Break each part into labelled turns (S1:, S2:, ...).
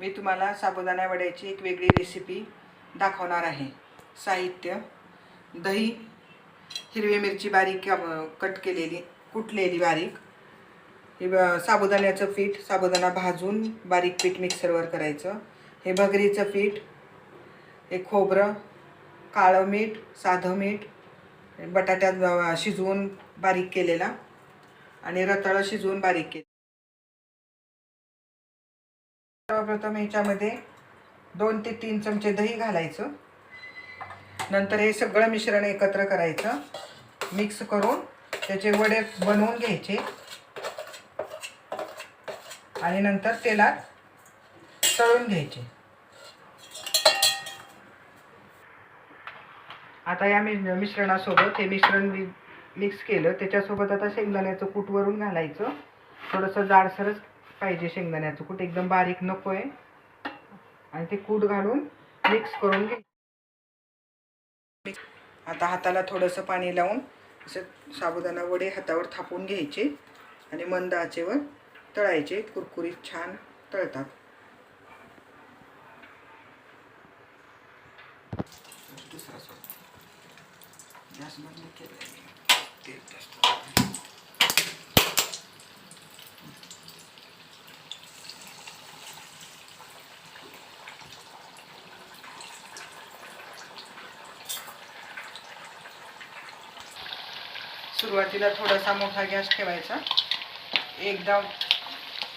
S1: मी तुम्हाला साबुदाणा वड्याची एक वेगळी रेसिपी दाखवणार आहे. साहित्य. दही हिरवी मिरची बारीक कट केलेली कुटलेली बारीक. हे ब- साबुदाण्याचं पीठ साबुदाणा भाजून बारीक पीठ मिक्सरवर करायचं. हे भगरीचं पीठ हे खोबरं काळं मीठ साधं मीठ बटाट्यात शिजवून बारीक केलेला आणि रताळं शिजवून बारीक केलं सर्वप्रथम ह्याच्यामध्ये दोन ते तीन चमचे दही घालायचं. नंतर हे सगळं मिश्रण एकत्र करायचं. मिक्स करून त्याचे वडे बनवून घ्यायचे. आणि नंतर तेलात तळून घ्यायचे. आता या मि मिश्रणासोबत हे मिश्रण मिक्स केलं. त्याच्यासोबत आता शेंगदाण्याचं कूट वरून घालायचं. थोडंसं जाडसरच पाहिजे शेंगदाण्याचं कूट. एकदम बारीक नको आहे आणि ते कूट घालून मिक्स करून घे. आता हाताला थोडंसं पाणी लावून असं साबुदाणा वडे हातावर थापून घ्यायचे आणि मंद आचेवर तळायचे. कुरकुरीत छान तळतात. दुसरा सुरुवातीला थोडासा मोठा गॅस ठेवायचा. एकदा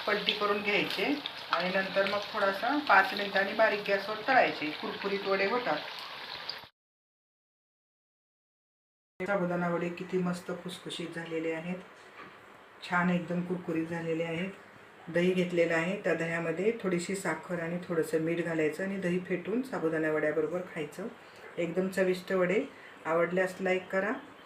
S1: पलटी करून घ्यायचे आणि नंतर मग थोडासा पाच मिनिटांनी बारीक गॅसवर तळायचे. कुरकुरीत वडे होतात. साबुदाणा वडे किती मस्त खुसखुशीत झालेले आहेत. छान एकदम कुरकुरीत झालेले आहेत. दही घेतलेलं आहे. त्या दह्यामध्ये थोडीशी साखर आणि थोडंसं मीठ घालायचं आणि दही फेटून साबुदाणा वड्याबरोबर खायचं. एकदम चविष्ट वडे. आवडल्यास लाईक करा.